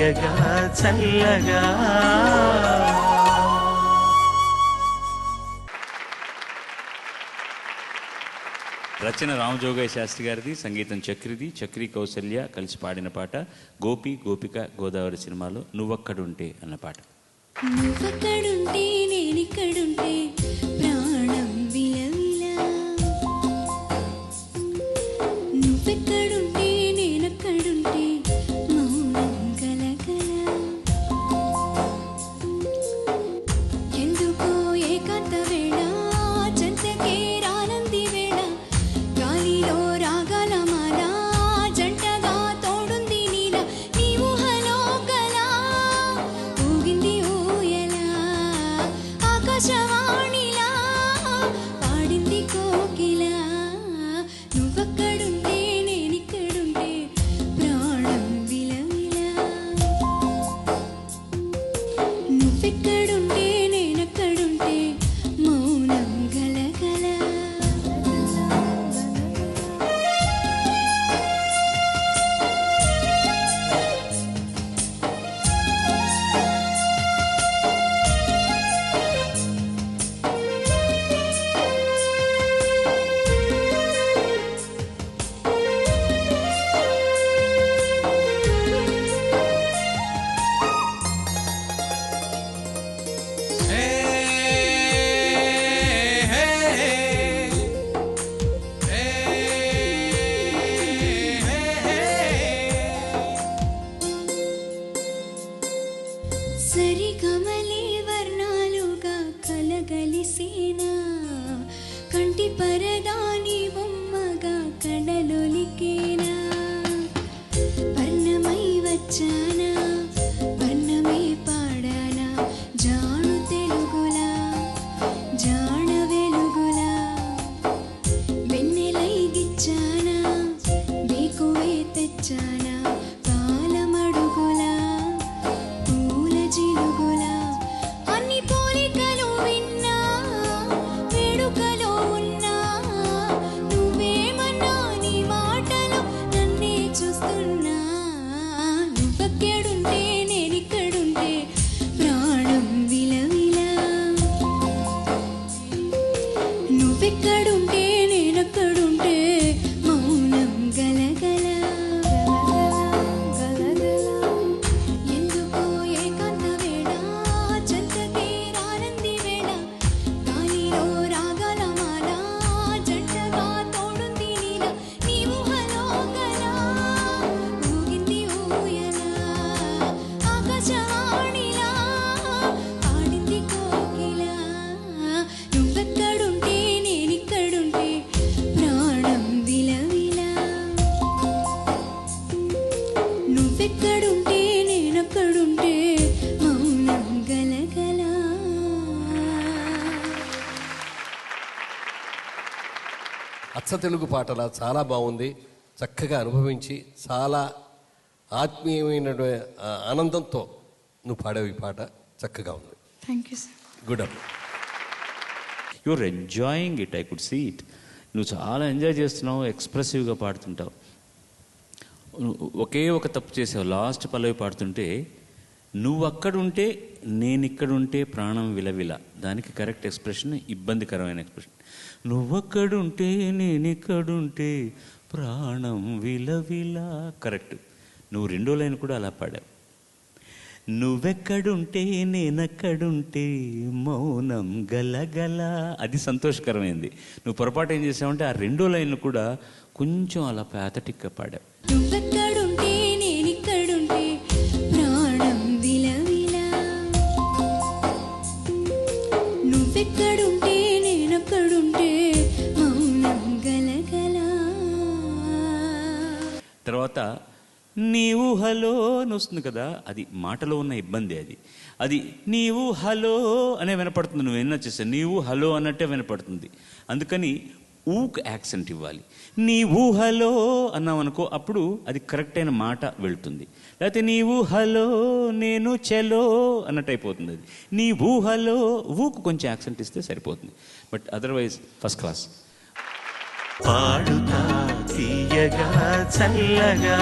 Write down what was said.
తీయగా చల్లగా. రచన రామజోగయ్య శాస్త్రి గారిది సంగీతం చక్రిది చక్రి కౌసల్య కలిసి పాడిన పాట గోపి గోపిక గోదావరి సినిమాలో నువ్వక్కడుంటే అన్న పాట. నువ్వక్కడుంటే నేనిక్కడుంటే ప్రాణం కంటి పరదాని అచ్చ తెలుగు పాటల చాలా బాగుంది. చక్కగా అనుభవించి చాలా ఆత్మీయమైన ఆనందంతో నువ్వు పాడావు ఈ పాట. చక్కగా ఉంది. Thank you sir good hope you're enjoying it I could see it నువ్వు చాలా ఎంజాయ్ చేస్తున్నావు ఎక్స్ప్రెసివ్గా పాడుతుంటావు. ఒకే ఒక తప్పు చేసావు లాస్ట్ పల్లవి పాడుతుంటే నువ్వు నేనిక్కడుంటే ప్రాణం విలవిల. దానికి కరెక్ట్ ఎక్స్ప్రెషన్ ఇబ్బందికరమైన ఎక్స్ప్రెషన్. నువ్వక్కడుంటే నేనిక్కడుంటే ప్రాణం విలవిల. కరెక్ట్. నువ్వు రెండో లైన్ కూడా అలా పాడావు. నువ్వెక్కడుంటే నేనక్కడుంటే మౌనం గలగల. అది సంతోషకరమైంది. నువ్వు పొరపాటు ఏం చేసావంటే ఆ రెండో లైన్ కూడా కొంచెం అలా ప్యాథటిక్గా పాడావు. తర్వాత నీ ఊహలో అని వస్తుంది కదా అది మాటలో ఉన్న ఇబ్బంది అది. అది నీవు హలో అనే వినపడుతుంది నువ్వు ఎన్న చేసా నీవు హలో అన్నట్టే వినపడుతుంది. అందుకని ఊక్ యాక్సెంట్ ఇవ్వాలి. నీ ఊహలో అన్నావు అనుకో అప్పుడు అది కరెక్ట్ అయిన మాట వెళ్తుంది. లేకపోతే నీ ఊహలో నేను చెలో అన్నట్టు అయిపోతుంది అది. నీ ఊహలో ఊకు కొంచెం యాక్సెంట్ ఇస్తే సరిపోతుంది. But otherwise first class. పాడుతా తీయగా చల్లగా.